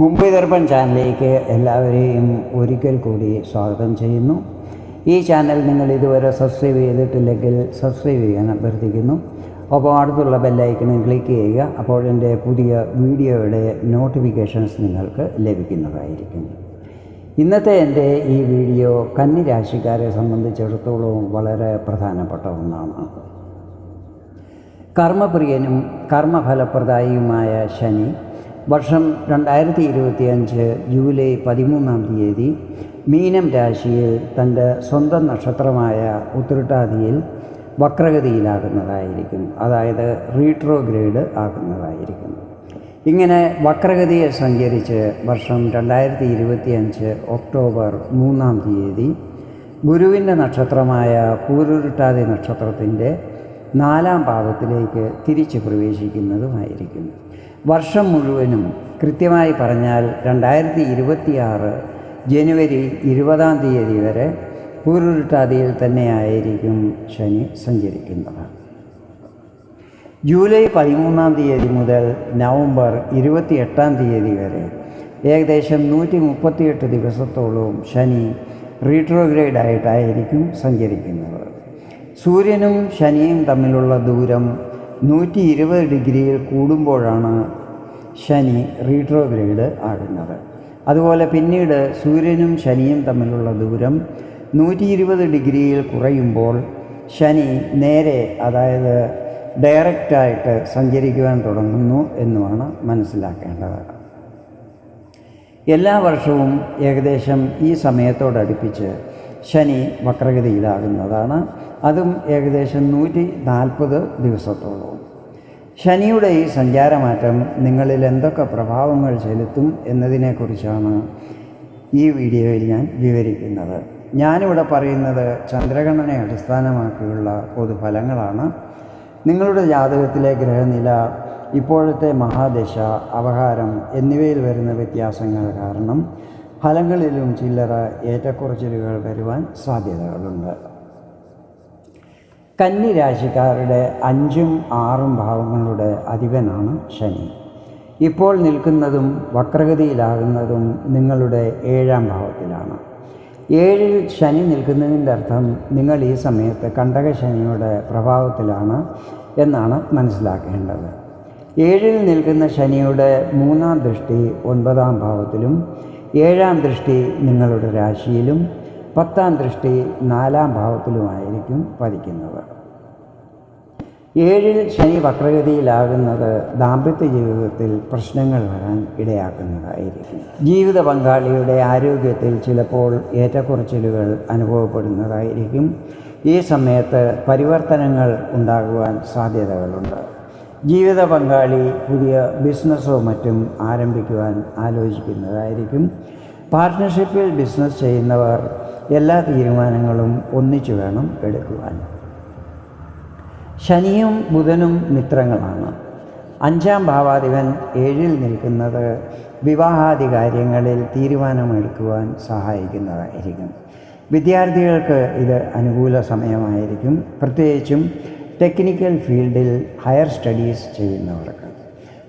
മുംബൈ ദർപ്പൺ ചാനലിലേക്ക് എല്ലാവരെയും ഒരിക്കൽ കൂടി സ്വാഗതം ചെയ്യുന്നു. ഈ ചാനൽ നിങ്ങൾ ഇതുവരെ സബ്സ്ക്രൈബ് ചെയ്തിട്ടില്ലെങ്കിൽ സബ്സ്ക്രൈബ് ചെയ്യാൻ അഭ്യർത്ഥിക്കുന്നു. അപ്പോൾ അടുത്തുള്ള ബെല്ലൈക്കണിൽ ക്ലിക്ക് ചെയ്യുക. അപ്പോൾ എന്റെ പുതിയ വീഡിയോയുടെ നോട്ടിഫിക്കേഷൻസ് നിങ്ങൾക്ക് ലഭിക്കുന്നതായിരിക്കും. ഇന്നത്തെ എന്റെ ഈ വീഡിയോ കന്നി രാശിക്കാരെ സംബന്ധിച്ചിടത്തോളം വളരെ പ്രധാനപ്പെട്ട ഒന്നാണ്. കർമ്മപ്രിയനും കർമ്മഫലപ്രദായിയുമായ ശനി വർഷം രണ്ടായിരത്തി ഇരുപത്തിയഞ്ച് ജൂലൈ പതിമൂന്നാം തീയതി മീനം രാശിയിൽ തന്റെ സ്വന്തം നക്ഷത്രമായ ഉത്രട്ടാതിയിൽ വക്രഗതിയിലാകുന്നതായിരിക്കും. അതായത് റീട്രോഗ്രേഡ് ആകുന്നതായിരിക്കും. ഇങ്ങനെ വക്രഗതിയെ സഞ്ചരിച്ച് വർഷം രണ്ടായിരത്തി ഇരുപത്തിയഞ്ച് ഒക്ടോബർ മൂന്നാം തീയതി ഗുരുവിന്റെ നക്ഷത്രമായ പൂരുരുട്ടാതി നക്ഷത്രത്തിന്റെ നാലാം പാദത്തിലേക്ക് തിരിച്ചു പ്രവേശിക്കുന്നതുമായിരിക്കും. വർഷം മുഴുവനും കൃത്യമായി പറഞ്ഞാൽ രണ്ടായിരത്തി ഇരുപത്തിയാറ് ജനുവരി ഇരുപതാം തീയതി വരെ പൂരുരുട്ടാതിയിൽ തന്നെയായിരിക്കും ശനി സഞ്ചരിക്കുന്നത്. ജൂലൈ പതിമൂന്നാം തീയതി മുതൽ നവംബർ ഇരുപത്തിയെട്ടാം തീയതി വരെ ഏകദേശം നൂറ്റി മുപ്പത്തിയെട്ട് ദിവസത്തോളവും ശനി റീട്രോഗ്രേഡ് ആയിട്ടായിരിക്കും സഞ്ചരിക്കുന്നത്. സൂര്യനും ശനിയും തമ്മിലുള്ള ദൂരം നൂറ്റി ഇരുപത് ഡിഗ്രിയിൽ കൂടുമ്പോഴാണ് ശനി റീട്രോഗ്രേഡ് ആകുന്നത്. അതുപോലെ പിന്നീട് സൂര്യനും ശനിയും തമ്മിലുള്ള ദൂരം നൂറ്റി ഇരുപത് ഡിഗ്രിയിൽ കുറയുമ്പോൾ ശനി നേരെ അതായത് ഡയറക്റ്റായിട്ട് സഞ്ചരിക്കുവാൻ തുടങ്ങുന്നു എന്നുമാണ് മനസ്സിലാക്കേണ്ടത്. എല്ലാ വർഷവും ഏകദേശം ഈ സമയത്തോടടുപ്പിച്ച് ശനി വക്രഗതിയിലാകുന്നതാണ്. അതും ഏകദേശം നൂറ്റി നാൽപ്പത് ദിവസത്തോളവും ശനിയുടെ ഈ സഞ്ചാരമാറ്റം നിങ്ങളിൽ എന്തൊക്കെ പ്രഭാവങ്ങൾ ചെലുത്തും എന്നതിനെക്കുറിച്ചാണ് ഈ വീഡിയോയിൽ ഞാൻ വിവരിക്കുന്നത്. ഞാനിവിടെ പറയുന്നത് ചന്ദ്രഗണനെ അടിസ്ഥാനമാക്കിയുള്ള പൊതുഫലങ്ങളാണ്. നിങ്ങളുടെ ജാതകത്തിലെ ഗ്രഹനില ഇപ്പോഴത്തെ മഹാദശ അവഹാരം എന്നിവയിൽ വരുന്ന വ്യത്യാസങ്ങൾ കാരണം ഫലങ്ങളിലും ചില്ലറ ഏറ്റക്കുറച്ചിലുകൾ വരുവാൻ സാധ്യതകളുണ്ട്. കന്നി രാശിക്കാരുടെ അഞ്ചും ആറും ഭാവങ്ങളുടെ അധിപനാണ് ശനി. ഇപ്പോൾ നിൽക്കുന്നതും വക്രഗതിയിലാകുന്നതും നിങ്ങളുടെ ഏഴാം ഭാവത്തിലാണ്. ഏഴിൽ ശനി നിൽക്കുന്നതിന്റെ അർത്ഥം നിങ്ങൾ ഈ സമയത്ത് കണ്ടക ശനിയുടെ പ്രഭാവത്തിലാണ് എന്നാണ് മനസ്സിലാക്കേണ്ടത്. ഏഴിൽ നിൽക്കുന്ന ശനിയുടെ മൂന്നാം ദൃഷ്ടി ഒൻപതാം ഭാവത്തിലും ഏഴാം ദൃഷ്ടി നിങ്ങളുടെ രാശിയിലും പത്താം ദൃഷ്ടി നാലാം ഭാവത്തിലുമായിരിക്കും പതിക്കുന്നത്. ഏഴിൽ ശനി വക്രഗതിയിലാകുന്നത് ദാമ്പത്യ ജീവിതത്തിൽ പ്രശ്നങ്ങൾ വരാൻ ഇടയാക്കുന്നതായിരിക്കും. ജീവിത പങ്കാളിയുടെ ആരോഗ്യത്തിൽ ചിലപ്പോൾ ഏറ്റക്കുറച്ചിലുകൾ അനുഭവപ്പെടുന്നതായിരിക്കും. ഈ സമയത്ത് പരിവർത്തനങ്ങൾ ഉണ്ടാകുവാൻ സാധ്യതകളുണ്ട്. ജീവിത പങ്കാളി പുതിയ ബിസിനസ്സോ മറ്റും ആരംഭിക്കുവാൻ ആലോചിക്കുന്നതായിരിക്കും. പാർട്ട്ണർഷിപ്പിൽ ബിസിനസ് ചെയ്യുന്നവർ എല്ലാ തീരുമാനങ്ങളും ഒന്നിച്ചു വേണം എടുക്കുവാൻ. ശനിയും ബുധനും മിത്രങ്ങളാണ്. അഞ്ചാം ഭാവാധിപൻ ഏഴിൽ നിൽക്കുന്നത് വിവാഹാദി കാര്യങ്ങളിൽ തീരുമാനമെടുക്കുവാൻ സഹായിക്കുന്നതായിരിക്കും. വിദ്യാർത്ഥികൾക്ക് ഇത് അനുകൂല സമയമായിരിക്കും. പ്രത്യേകിച്ചും ടെക്നിക്കൽ ഫീൽഡിൽ ഹയർ സ്റ്റഡീസ് ചെയ്യുന്നവർക്ക്.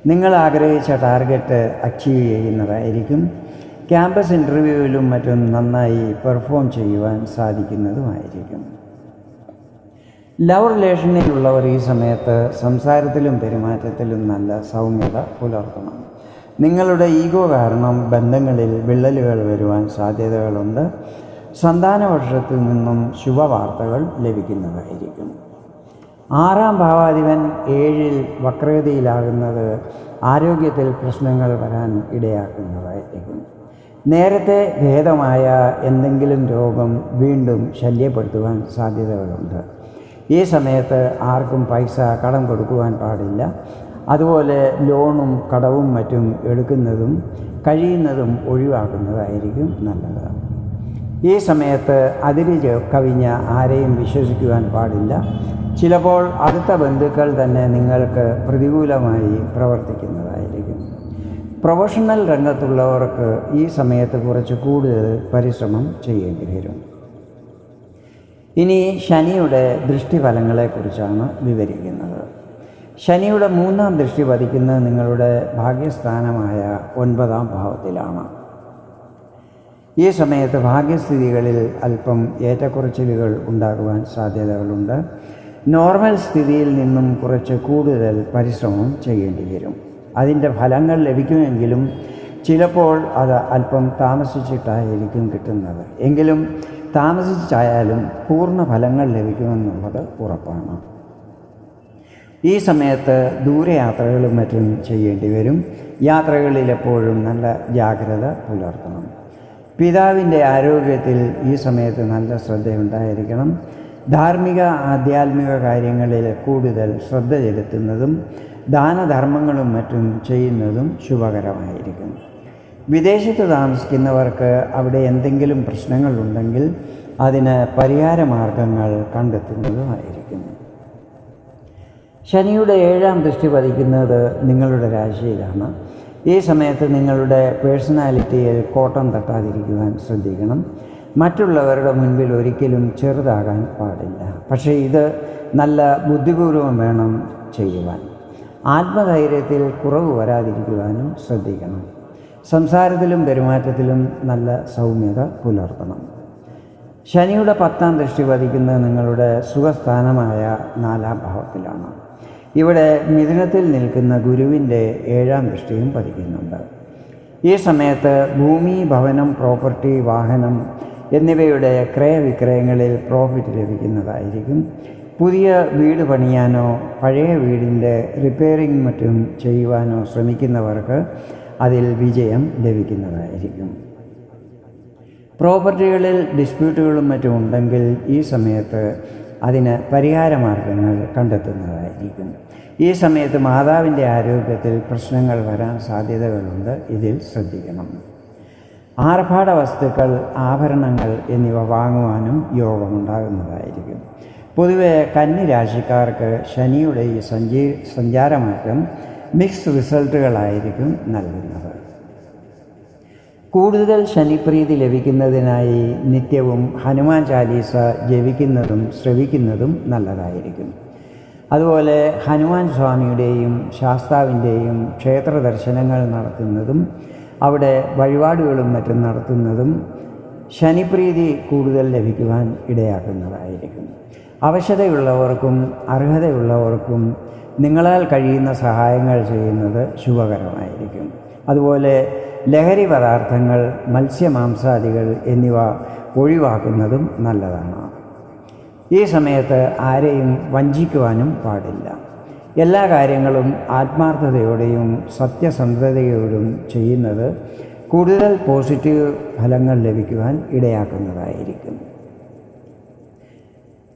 നിങ്ങൾ ആഗ്രഹിച്ച ടാർഗറ്റ് അച്ചീവ് ചെയ്യുന്നതായിരിക്കും. ക്യാമ്പസ് ഇന്റർവ്യൂവിലും മറ്റും നന്നായി പെർഫോം ചെയ്യുവാൻ സാധിക്കുന്നതുമായിരിക്കും. ലവ് റിലേഷനിലുള്ളവർ ഈ സമയത്ത് സംസാരത്തിലും പെരുമാറ്റത്തിലും നല്ല സൗമ്യത പുലർത്തണം. നിങ്ങളുടെ ഈഗോ കാരണം ബന്ധങ്ങളിൽ വിള്ളലുകൾ വരുവാൻ സാധ്യതകളുണ്ട്. സന്താന വർഷത്തിൽ നിന്നും ശുഭവാർത്തകൾ ലഭിക്കുന്നതായിരിക്കും. ആറാം ഭാവാധിപൻ ഏഴിൽ വക്രഗതിയിലാകുന്നത് ആരോഗ്യത്തിൽ പ്രശ്നങ്ങൾ വരാൻ ഇടയാക്കുന്നതായിരിക്കും. നേരത്തെ ഭേദമായ എന്തെങ്കിലും രോഗം വീണ്ടും ശല്യപ്പെടുത്തുവാൻ സാധ്യതകളുണ്ട്. ഈ സമയത്ത് ആർക്കും പൈസ കടം കൊടുക്കുവാൻ പാടില്ല. അതുപോലെ ലോണും കടവും മറ്റും എടുക്കുന്നതും കഴിയുന്നതും ഒഴിവാക്കുന്നതായിരിക്കും നല്ലത്. ഈ സമയത്ത് അതിര് കവിഞ്ഞ ആരെയും വിശ്വസിക്കുവാൻ പാടില്ല. ചിലപ്പോൾ അടുത്ത ബന്ധുക്കൾ തന്നെ നിങ്ങൾക്ക് പ്രതികൂലമായി പ്രവർത്തിക്കുന്നതായിരിക്കും പ്രൊഫഷണൽ രംഗത്തുള്ളവർക്ക് ഈ സമയത്ത് കുറച്ച് കൂടുതൽ പരിശ്രമം ചെയ്യേണ്ടി വരും. ഇനി ശനിയുടെ ദൃഷ്ടിഫലങ്ങളെക്കുറിച്ചാണ് വിവരിക്കുന്നത്. ശനിയുടെ മൂന്നാം ദൃഷ്ടി പതിക്കുന്നത് നിങ്ങളുടെ ഭാഗ്യസ്ഥാനമായ ഒൻപതാം ഭാവത്തിലാണ്. ഈ സമയത്ത് ഭാഗ്യസ്ഥിതികളിൽ അല്പം ഏറ്റക്കുറച്ചിലുകൾ ഉണ്ടാകുവാൻ സാധ്യതകളുണ്ട്. നോർമൽ സ്ഥിതിയിൽ നിന്നും കുറച്ച് കൂടുതൽ പരിശ്രമം ചെയ്യേണ്ടി വരും. അതിന്റെ ഫലങ്ങൾ ലഭിക്കുമെങ്കിലും ചിലപ്പോൾ അത് അല്പം താമസിച്ചിട്ടായിരിക്കും കിട്ടുന്നത്. എങ്കിലും താമസിച്ചായാലും പൂർണ ഫലങ്ങൾ ലഭിക്കുമെന്നുള്ളത് ഉറപ്പാണ്. ഈ സമയത്ത് ദൂരയാത്രകളും മറ്റും ചെയ്യേണ്ടി വരും. യാത്രകളിൽ എപ്പോഴും നല്ല ജാഗ്രത പുലർത്തണം. പിതാവിന്റെ ആരോഗ്യത്തിൽ ഈ സമയത്ത് നല്ല ശ്രദ്ധയുണ്ടായിരിക്കണം. ധാർമ്മിക ആധ്യാത്മിക കാര്യങ്ങളിൽ കൂടുതൽ ശ്രദ്ധ ചെലുത്തുന്നതും ദാനധർമ്മങ്ങളും മറ്റും ചെയ്യുന്നതും ശുഭകരമായിരിക്കും വിദേശത്ത് താമസിക്കുന്നവർക്ക് അവിടെ എന്തെങ്കിലും പ്രശ്നങ്ങളുണ്ടെങ്കിൽ അതിന് പരിഹാരമാർഗങ്ങൾ കണ്ടെത്തുന്നതുമായിരിക്കും ശനിയുടെ ഏഴാം ദൃഷ്ടി പതിക്കുന്നത് നിങ്ങളുടെ രാശിയിലാണ്. ഈ സമയത്ത് നിങ്ങളുടെ പേഴ്സണാലിറ്റിയിൽ കോട്ടം തട്ടാതിരിക്കുവാൻ ശ്രദ്ധിക്കണം. മറ്റുള്ളവരുടെ മുൻപിൽ ഒരിക്കലും ചെറുതാകാൻ പാടില്ല. പക്ഷേ ഇത് നല്ല ബുദ്ധിപൂർവം വേണം ചെയ്യുവാൻ. ആത്മധൈര്യത്തിൽ കുറവ് വരാതിരിക്കുവാനും ശ്രദ്ധിക്കണം. സംസാരത്തിലും പെരുമാറ്റത്തിലും നല്ല സൗമ്യത പുലർത്തണം. ശനിയുടെ പത്താം ദൃഷ്ടി പതിക്കുന്നത് നിങ്ങളുടെ സുഖസ്ഥാനമായ നാലാം ഭാവത്തിലാണ്. ഇവിടെ മിഥുനത്തിൽ നിൽക്കുന്ന ഗുരുവിന്റെ ഏഴാം ദൃഷ്ടിയും പതിക്കുന്നുണ്ട്. ഈ സമയത്ത് ഭൂമി ഭവനം പ്രോപ്പർട്ടി വാഹനം എന്നിവയുടെ ക്രയവിക്രയങ്ങളിൽ പ്രോഫിറ്റ് ലഭിക്കുന്നതായിരിക്കും. പുതിയ വീട് പണിയാനോ പഴയ വീടിന്റെ റിപ്പയറിംഗ് മറ്റും ചെയ്യുവാനോ ശ്രമിക്കുന്നവർക്ക് അതിൽ വിജയം ലഭിക്കുന്നതായിരിക്കും. പ്രോപ്പർട്ടികളിൽ ഡിസ്പ്യൂട്ടുകളും മറ്റും ഉണ്ടെങ്കിൽ ഈ സമയത്ത് അതിന് പരിഹാരമാർഗങ്ങൾ കണ്ടെത്തുന്നതായിരിക്കും. ഈ സമയത്ത് മാതാവിന്റെ ആരോഗ്യത്തിൽ പ്രശ്നങ്ങൾ വരാൻ സാധ്യതകളുണ്ട്. ഇതിൽ ശ്രദ്ധിക്കണം. ആർഭാട വസ്തുക്കൾ ആഭരണങ്ങൾ എന്നിവ വാങ്ങുവാനും യോഗമുണ്ടാകുന്നതായിരിക്കും. പൊതുവെ കന്നി രാശിക്കാർക്ക് ശനിയുടെ ഈ സഞ്ചീ സഞ്ചാരമാറ്റം മിക്സ് റിസൾട്ടുകളായിരിക്കും നൽകുന്നത്. കൂടുതൽ ശനിപ്രീതി ലഭിക്കുന്നതിനായി നിത്യവും ഹനുമാൻ ചാലീസ ജപിക്കുന്നതും ശ്രവിക്കുന്നതും നല്ലതായിരിക്കും. അതുപോലെ ഹനുമാൻ സ്വാമിയുടെയും ശാസ്താവിന്റെയും ക്ഷേത്ര ദർശനങ്ങൾ നടത്തുന്നതും അവിടെ വഴിപാടുകളും മറ്റും നടത്തുന്നതും ശനിപ്രീതി കൂടുതൽ ലഭിക്കുവാൻ ഇടയാക്കുന്നതായിരിക്കും. അവശതയുള്ളവർക്കും അർഹതയുള്ളവർക്കും നിങ്ങളാൽ കഴിയുന്ന സഹായങ്ങൾ ചെയ്യുന്നത് ശുഭകരമായിരിക്കും. അതുപോലെ ലഹരി പദാർത്ഥങ്ങൾ മത്സ്യമാംസാദികൾ എന്നിവ ഒഴിവാക്കുന്നതും നല്ലതാണ്. ഈ സമയത്ത് ആരെയും വഞ്ചിക്കുവാനും പാടില്ല. എല്ലാ കാര്യങ്ങളും ആത്മാർത്ഥതയോടെയും സത്യസന്ധതയോടും ചെയ്യുന്നത് കൂടുതൽ പോസിറ്റീവ് ഫലങ്ങൾ ലഭിക്കുവാൻ ഇടയാക്കുന്നതായിരിക്കും.